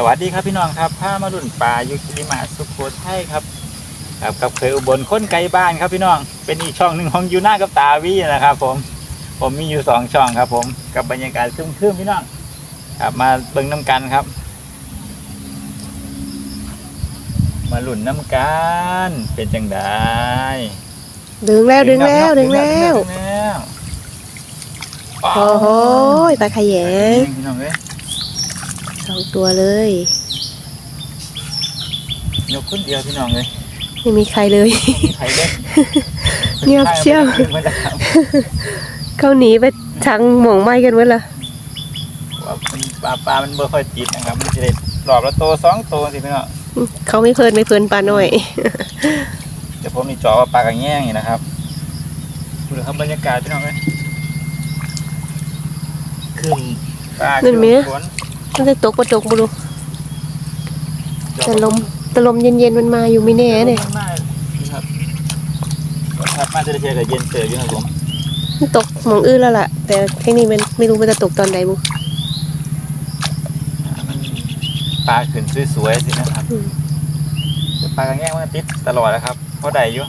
สวัสดีครับพี่น้องครับผ้ามารุ่นป่ายุคิริมาสุโขทัยครับครับกับเคยอุบลค้นไกลบ้านครับพี่น้อง เป็นอีกช่องหนึ่งของยูน่ากับตาวีนะครับ ผม ผมมีอยู่สองช่องครับ ผมกับบรรยากาศครึ้มๆพี่น้องครับมาเบิ่งน้ำกันครับ มาหลุ่นน้ำกันเป็นจังไดดึงแล้วดึงแล้วดึงแล้วดึงแล้วโอ้โหปลาขยงพี่น้องเอ้ย สองตัวเลย ยกคนเดียวพี่น้องเลยไม่มีใครเลย มีใครเล่นเงียบเชียวมันจะครับเขาหนีไปทางหมองไม้กันวะล่ะว่ามันปลาปลามันเบอร์ค่อยติดนะครับ มันจะได้รอบละตัวสองตัวสิพี่น้องเขาไม่เพลินไม่เพลินปลาหน่อย เดี๋ยวผมนี่จ่อว่าปลากระแง่งนี่นะครับดูเลยครับบรรยากาศพี่น้องเลยขึ้นปลาขึ้นฝน มันจะตกประตกบุรุแต่ลมแต่ลมเย็นๆมันมาอยู่ไม่แน่เนี่ยมากครับครับมาจะได้เจอกับเย็นเต๋ออยู่ครับผมมันตกหมองอื้อแล้วล่ะ แต่ที่นี่มันไม่รู้มันจะตกตอนใดบุมันปลาขึ้นสวยๆสินะครับอืมแต่ปลากระแง่งมันติดตลอดนะครับเพราะใดอยู่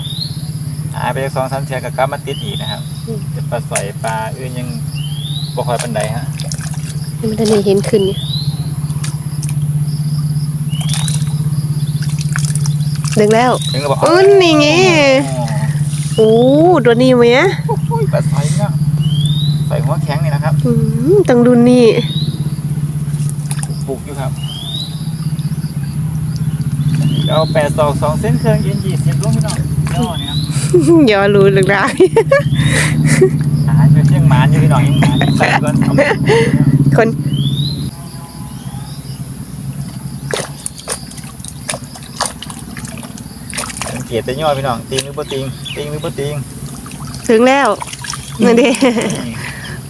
หายไปสองสามเทียกับกลับมาติดอีกนะครับจะปลาสอยปลาอื่นยังบ่ค่อยปันใดฮะนี่มันจะนี่เห็นขึ้นเนี่ย ดึงแล้วถึงก็บอกอื้นนี่ไงโอ้ตัวนี้ไหมอะโอ้ยปลาสอยเนาะใส่หัวแข็งนี่นะครับอืมต้องดูนี่ปลูกอยู่ครับเอาแปดสองสองเส้นเครื่องเย็นยี่สิบลงพี่น้องย่อเนี่ยครับอย่ารู้ลึกได้อาหารเป็นเชียงหมานอยู่พี่น้องยังหมานใส่ก่อนเอามาคน สัง เกตแต่ย่อพี่น้องติงหรือบ่ติงติงหรือบ่ติงถึงแล้วนั่นดิ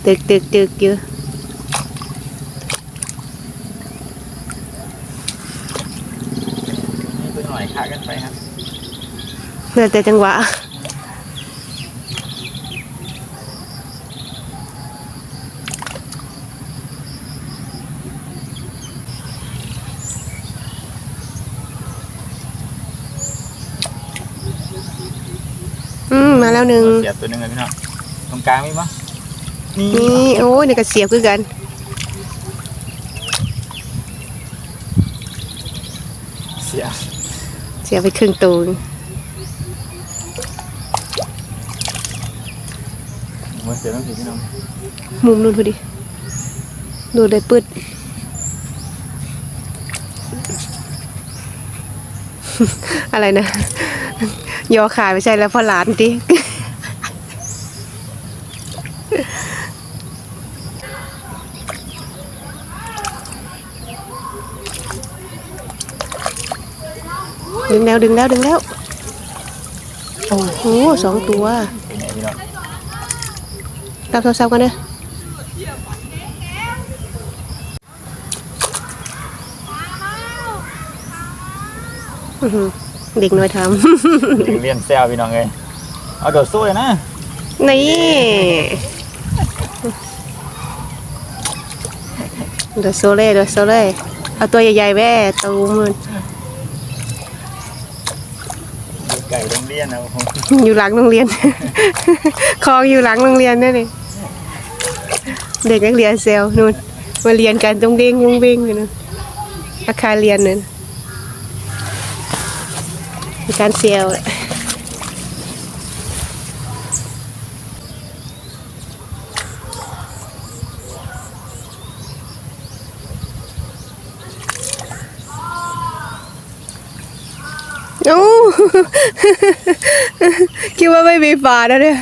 ตึกตึกตึกอยู่นี่ตัวหน่อยขากันไปครับเพื่อแต่จังหวะ อืม มาแล้ว หนึ่งเสียบตัวหนึงเลยพี่น้องตรงกลางมีมั้ยนี่นี่โอ้ยนี่ก็เสียบคือกันเสียบเสียบไปครึ่งตัวมันเสียบต้องสิพี่น้องมุมนู้นพอดีดูได้ปืดอะไรนะยอขายไม่ใช่แล้วพอหลานดิ งแล้วดึงแล้วดึงแล้ว โอ้โหสองตัวเป็นไงพี่น้องรับโทรศัพท์กันนะอื้อหือเด็กน้อยทเรียนแซวพี่น้องเลยเอาโดดสู้เลยนะำนี่เดยวโซเล่เดยวโซเล่เอาตัวใหญ่ๆแว่ตูมันอยู่ ไก่โรงเรียนนะผมอยู่หลังโรงเรียน คลองอยู่หลังโรงเรียนนั่นเองเด็กนักเรียนเซลนู่นมาเรียนกันตรงเด้งวงเบ้งอยู่นู่นอาคารเรียนนั่นการเซลโอ้ คิดว่าไม่มีฝาแล้วเนี่ย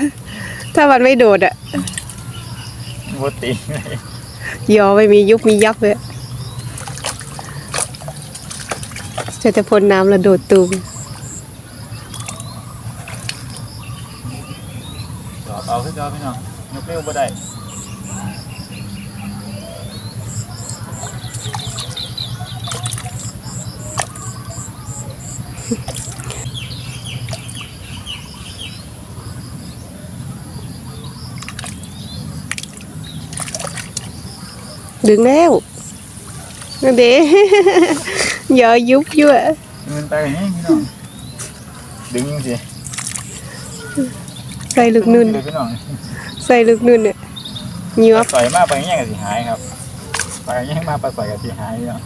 ถ้ามันไม่โดดอะโบติงเลยยอไม่มียุบมียับเลยจะจะพ่นน้ำแล้วโดดตูมจอบเอาขึ้นจอพี่น้องยกเร็วบ่ได้ ดึงแล้วเด้อย่ายุบยั่วมันไปอย่างนี้พี่น้องดึงสิใส่ลูกนุ่น เลยพี่น้องใส่ลูกนุ่นเนี่ยเหยืปอลาสอยมากไปแย่งกับสีหายครับไปแย่งมากปลาสอยกับสีหายเนาะ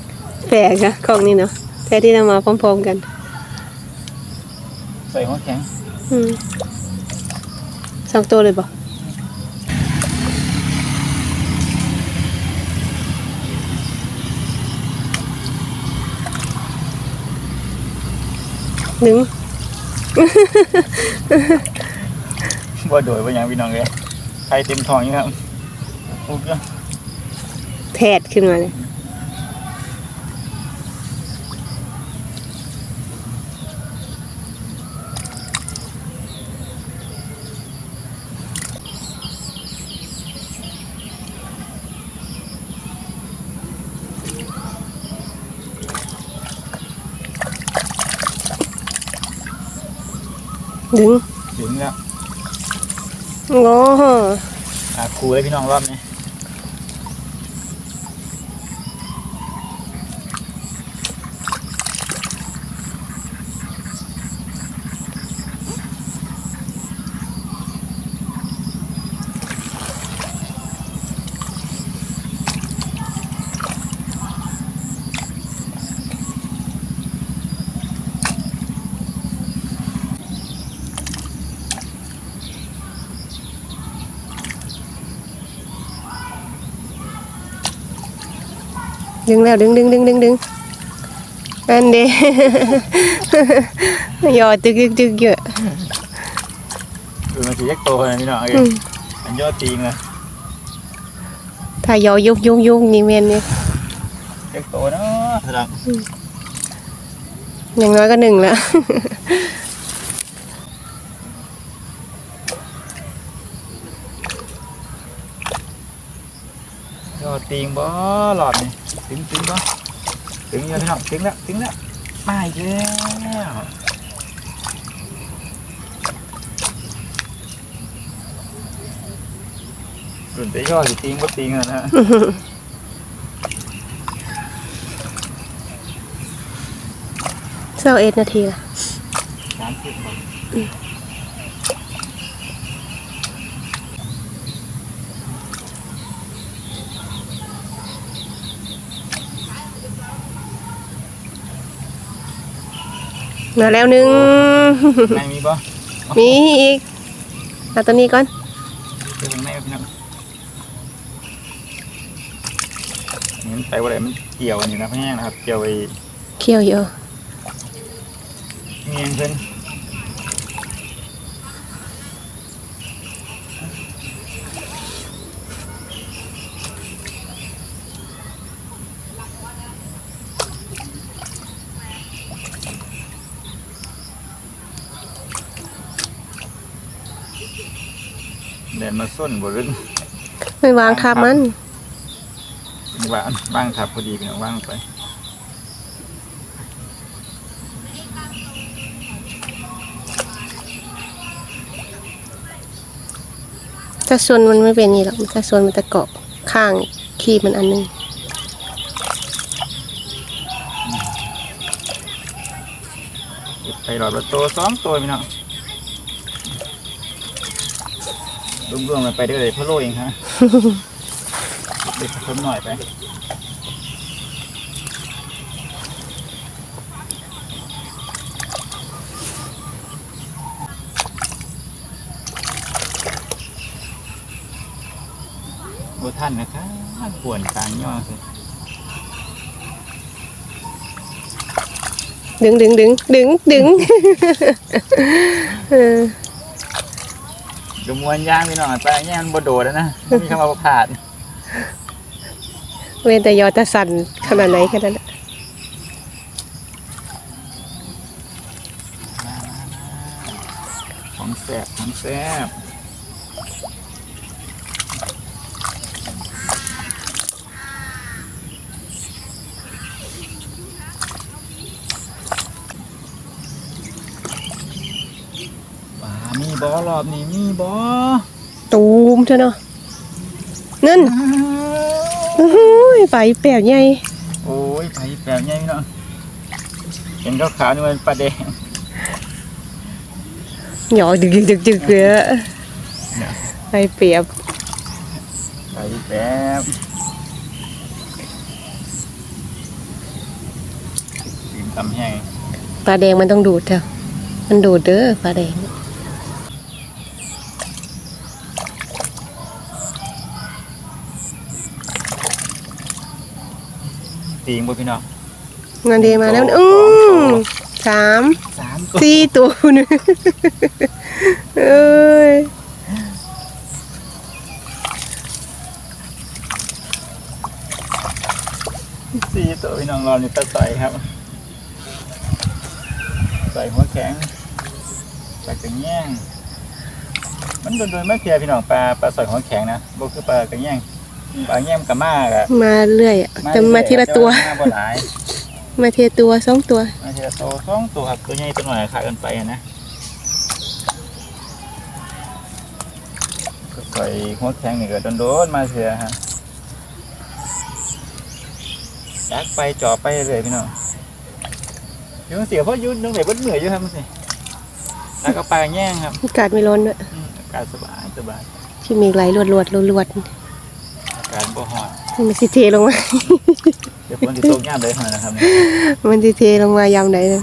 แปลกนะของนี่เนาะแท้ที่นำมาพร้อมๆกัน ใส่หัวแข็งอืมสองตัวเลยบ่ หนึ่งว่าโดยว่าอย่างพี่น้องเลยใครเต็มท้องอยู่ครับปุ๊บเนาะแผดขึ้นมาเลย ดึง ถึงแล้วโอ้โหอะครูเลยพี่น้องรอบนี้ ดึงแล้วดึงดึงดึงดึงดึงอันเดหยอดจึกจึกจึกเยอะดูมันสีแยกโตเลยพี่น้องเอ้ยอืมอันยอดตีงเลยถ้ายอยุกยุกยุกนี่เมนนี่แยกโตเนาะสำหรับอย่างน้อยก็หนึ่งละยอดตีงบ่หลอดนี่ถึงถึงบ่ถึงยังพี่น้องถึงแล้วถึงแล้วมาอีกแล้วรุ่นแต่ยอดสิตีงบ่ตีงอะนะเศร้าเอ็ดนาทีละสามสิบ บาทมาแล้วหนึ่งไหนมีบ่มีอีกเอาตัวนี้ก่อนเดี๋ยวข้างในพี่น้องนี่มันไปว่าอะไรมันเกี่ยวอันนี้นะพี่แห้งนะครับ เกี่ยวไอ้เคี่ยวเยอะเมียงเพิ่น เดินมาส้นบ่รึงไม่วางคาบมันว่างว่างทับพอดีพี่น้องว่างไปถ้าส่วนมันไม่เป็นนี่หรอกถ้าส่วนมันจะเกาะข้างขี้มันอันหนึงไปหลอดประตูสองตัวพี่น้อง รวมๆกันไปได้เลยพะโลเองฮะเด็กผสมหน่อยไปบัท่านนะคะปวนกลางย่อสิดึงดึงดึงดึงดึง เออดูมวนย่างพี่น้องไปแย่มันบโดดแล้วนะไม่มีคำว่าขาดเว้นแต่ยอดจะสั่นขนาดไหนแค่นั้นแหละของแสบของแสบ มีบอรอบนี้มีบอตูมเถอะเนาะนั่นโอ้ยไปแปลกใหญ่โอ้ยไปแบบใหญ่พี่น้องเห็นขาวๆนี่มันปลาแดงหยอดึกดึกดึกดึกเลยอะไปเปรียบไปแบบดื่มตำแห้งปลาแดงมันต้องดูดเถอะมันดูดเด้อปลาแดง ตีงบ่พี่น้องงานเดมาแล้วอืมสามสามตัวสี่ตัวนึงเอ้ยสี่ตัวพี่น้องรอนี่ปลาใสครับ ใส่หัวแข็งปลากระแง่งมันโดนๆไม่เพียพี่น้องปลาปลาใส่หัวแข็งนะบ่คือปลากระแง่ง ปลาแง่มกับมากอะมาเรื่อยอะแต่มาทีละตัว มาบ่หลายมาทีละตัวสองตัว มาทีละตัวสองตัวครับตัวใหญ่ตัวหน่อยขากันไปอะนะก็ใส่หัวแข็งนี่ก็โดนๆมาเสียฮะจักไปจ่อไปเรื่อยพี่น้องอยุ่งเสียเพราะอยุ่งตรงไหนบนเหนื่อยอยู่ครับมันสิแล้วก็ปลาแง่งครับอากาศไม่ร้อนด้วยอืมอากาศสบายสบายที่มีไหลรวดรวดรวดรวดอา กาศบ่ฮ้อนมันสิเทลงมา เดี๋ยวฝนจะตกย่ามเลยหน่อยนะครับเนี่ยมันสิเทลงมายามไหนเลย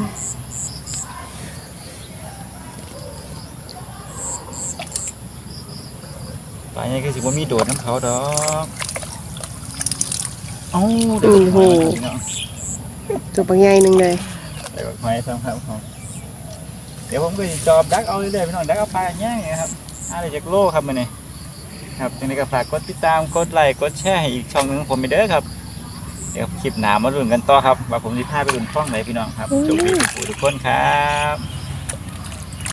ปลาเนี่ยคือสิบ่มีโดดน้ำเขาดอกเอ้าโอ้โหพี่น้องตัวบางใหญ่หนึ่งเลยเดี๋ยวหอยซ้ำครับผมเดี๋ยวผมก็สิจอบดักเอาเรื่อยๆพี่น้องดักเอาปลาแง่งเนี่ยครับอะไรจากโลครับมันนี่ ครับยังไงก็ฝากกดติดตามกดไลค์กดแชร์ให้อีกช่องหนึงของผมไปเด้อครับ เดี๋ยวคลิปหน้ามาลุ้นกันต่อครับว่าผมจะพาไปลุ้นฟ้องไหนพี่น้องครับโชคดีทุกผู้ทุกคนครับ